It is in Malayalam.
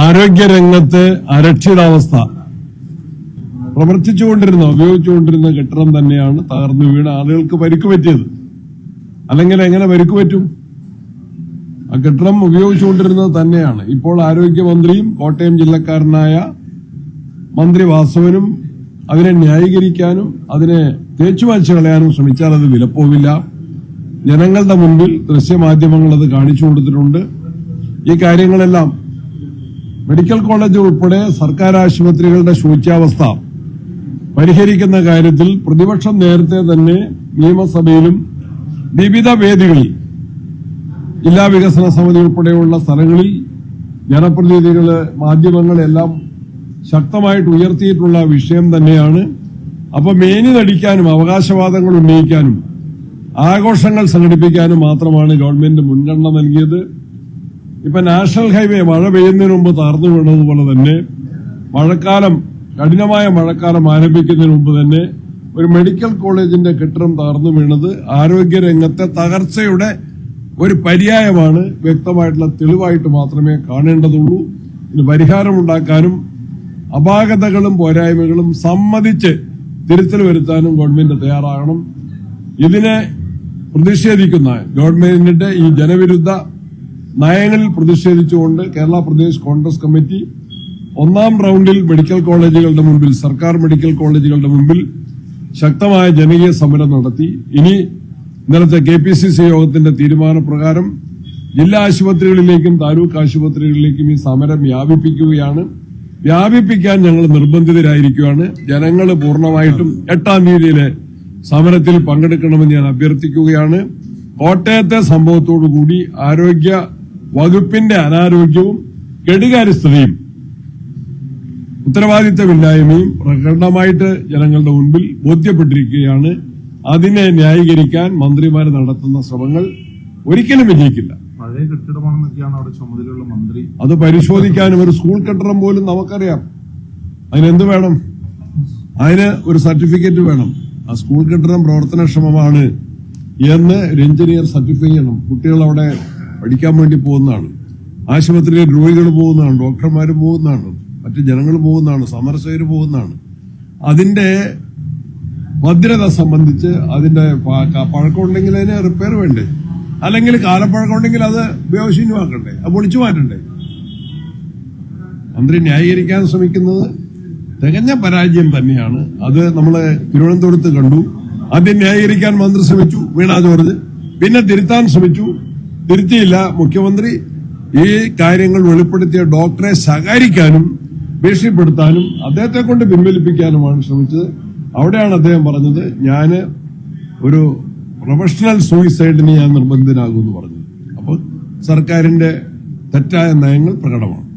ആരോഗ്യരംഗത്ത് അരക്ഷിതാവസ്ഥ. പ്രവർത്തിച്ചുകൊണ്ടിരുന്ന ഉപയോഗിച്ചുകൊണ്ടിരുന്ന കെട്ടിടം തന്നെയാണ് തകർന്നു വീണ് ആളുകൾക്ക് പരിക്ക് പറ്റിയത് അല്ലെങ്കിൽ എങ്ങനെ പരിക്ക് പറ്റും ആ കെട്ടിടം ഉപയോഗിച്ചുകൊണ്ടിരുന്നത് തന്നെയാണ്. ഇപ്പോൾ ആരോഗ്യമന്ത്രിയും കോട്ടയം ജില്ലക്കാരനായ മന്ത്രി വാസവനും അതിനെ ന്യായീകരിക്കാനും അതിനെ തേച്ചുവാഴ്ച കളയാനും ശ്രമിച്ചാൽ അത് വിലപ്പോവില്ല. ജനങ്ങളുടെ മുമ്പിൽ ദൃശ്യമാധ്യമങ്ങൾ അത് കാണിച്ചു കൊടുത്തിട്ടുണ്ട് ഈ കാര്യങ്ങളെല്ലാം മെഡിക്കൽ കോളേജ് ഉൾപ്പെടെ സർക്കാർ ആശുപത്രികളുടെ ശൂച്യാവസ്ഥ പരിഹരിക്കുന്ന കാര്യത്തിൽ പ്രതിപക്ഷം നേരത്തെ തന്നെ നിയമസഭയിലും വിവിധ വേദികളിൽ ജില്ലാ വികസന സമിതി ഉൾപ്പെടെയുള്ള സ്ഥലങ്ങളിൽ ജനപ്രതിനിധികൾ മാധ്യമങ്ങളെല്ലാം ശക്തമായിട്ട് ഉയർത്തിയിട്ടുള്ള വിഷയം തന്നെയാണ്. അപ്പൊ മേനി നടിക്കാനും അവകാശവാദങ്ങൾ ഉന്നയിക്കാനും ആഘോഷങ്ങൾ സംഘടിപ്പിക്കാനും മാത്രമാണ് ഗവൺമെന്റ് മുൻഗണന നൽകിയത്. ഇപ്പൊ നാഷണൽ ഹൈവേ മഴ പെയ്യുന്നതിന് മുമ്പ് തകർന്നു വീണതുപോലെ തന്നെ മഴക്കാലം കഠിനമായ മഴക്കാലം ആരംഭിക്കുന്നതിന് മുമ്പ് തന്നെ ഒരു മെഡിക്കൽ കോളേജിന്റെ കെട്ടിടം തകർന്നു വീണത് ആരോഗ്യരംഗത്തെ തകർച്ചയുടെ ഒരു പര്യായമാണ്. വ്യക്തമായിട്ടുള്ള തെളിവായിട്ട് മാത്രമേ കാണേണ്ടതുള്ളൂ. ഇതിന് പരിഹാരമുണ്ടാക്കാനും അപാകതകളും പോരായ്മകളും സമ്മതിച്ച് തിരുത്തൽ വരുത്താനും ഗവൺമെന്റ് തയ്യാറാകണം. ഇതിനെ പ്രതിഷേധിക്കുന്ന ഗവൺമെന്റിന്റെ ഈ ജനവിരുദ്ധ നയങ്ങളിൽ പ്രതിഷേധിച്ചുകൊണ്ട് കേരള പ്രദേശ് കോൺഗ്രസ് കമ്മിറ്റി ഒന്നാം റൌണ്ടിൽ മെഡിക്കൽ കോളേജുകളുടെ മുമ്പിൽ സർക്കാർ മെഡിക്കൽ കോളേജുകളുടെ മുമ്പിൽ ശക്തമായ ജനകീയ സമരം നടത്തി. ഇനി ഇന്നലത്തെ കെ പി സി സി യോഗത്തിന്റെ തീരുമാനപ്രകാരം ജില്ലാ ആശുപത്രികളിലേക്കും താലൂക്ക് ആശുപത്രികളിലേക്കും ഈ സമരം വ്യാപിപ്പിക്കുകയാണ്. വ്യാപിപ്പിക്കാൻ ഞങ്ങൾ നിർബന്ധിതരായിരിക്കുകയാണ്. ജനങ്ങൾ പൂർണമായിട്ടും എട്ടാം തീയതിയിലെ സമരത്തിൽ പങ്കെടുക്കണമെന്ന് ഞാൻ അഭ്യർത്ഥിക്കുകയാണ്. കോട്ടയത്തെ സംഭവത്തോടുകൂടി ആരോഗ്യ വകുപ്പിന്റെ അനാരോഗ്യവും കെടുകാര്യസ്ഥതയും ഉത്തരവാദിത്തമില്ലായ്മയും പ്രകടമായിട്ട് ജനങ്ങളുടെ മുൻപിൽ ബോധ്യപ്പെട്ടിരിക്കുകയാണ്. അതിനെ ന്യായീകരിക്കാൻ മന്ത്രിമാർ നടത്തുന്ന ശ്രമങ്ങൾ ഒരിക്കലും വിജയിക്കില്ല. പഴയ കെട്ടിടമാണെന്നൊക്കെയാണ് അവിടെ ചുമതലയുള്ള മന്ത്രി. അത് പരിശോധിക്കാനും ഒരു സ്കൂൾ കെട്ടിടം പോലും നമുക്കറിയാം. അതിനെന്ത് വേണം? അതിന് ഒരു സർട്ടിഫിക്കറ്റ് വേണം. ആ സ്കൂൾ കെട്ടിടം പ്രവർത്തനക്ഷമമാണ് എന്ന് ഒരു എഞ്ചിനീയർ സർട്ടിഫൈ ചെയ്യണം. കുട്ടികൾ അവിടെ പഠിക്കാൻ വേണ്ടി പോകുന്നതാണ്. ആശുപത്രിയിൽ രോഗികൾ പോകുന്നതാണ് ഡോക്ടർമാർ പോകുന്നതാണ് മറ്റു ജനങ്ങൾ പോകുന്നതാണ് സന്ദർശകർ പോകുന്നതാണ്. അതിന്റെ ഭദ്രത സംബന്ധിച്ച് അതിന്റെ പഴക്കമുണ്ടെങ്കിൽ അതിന് റിപ്പയർ വേണ്ടേ? അല്ലെങ്കിൽ കാലപ്പഴക്കം ഉണ്ടെങ്കിൽ അത് ഉപയോഗശൂന്യമാക്കണ്ടേ അത് പൊളിച്ചു മാറ്റണ്ടേ? മന്ത്രി ന്യായീകരിക്കാൻ ശ്രമിക്കുന്നത് തികഞ്ഞ പരാജയം തന്നെയാണ്. അത് നമ്മൾ തിരുവനന്തപുരത്ത് കണ്ടു. ആദ്യം ന്യായീകരിക്കാൻ മന്ത്രി ശ്രമിച്ചു വീണ ജോർജ്. പിന്നെ തിരുത്താൻ ശ്രമിച്ചു. തിരുത്തിയില്ല. മുഖ്യമന്ത്രി ഈ കാര്യങ്ങൾ വെളിപ്പെടുത്തിയ ഡോക്ടറെ സഹായിക്കാനും ഭീഷണിപ്പെടുത്താനും അദ്ദേഹത്തെ കൊണ്ട് പിൻവലിപ്പിക്കാനുമാണ് ശ്രമിച്ചത്. അവിടെയാണ് അദ്ദേഹം പറഞ്ഞത് ഞാൻ ഒരു പ്രൊഫഷണൽ സൂയിസൈഡിന് ഞാൻ നിർബന്ധിതനാകുമെന്ന് പറഞ്ഞു അപ്പോൾ സർക്കാരിന്റെ തെറ്റായ നയങ്ങൾ പ്രകടമാണ്.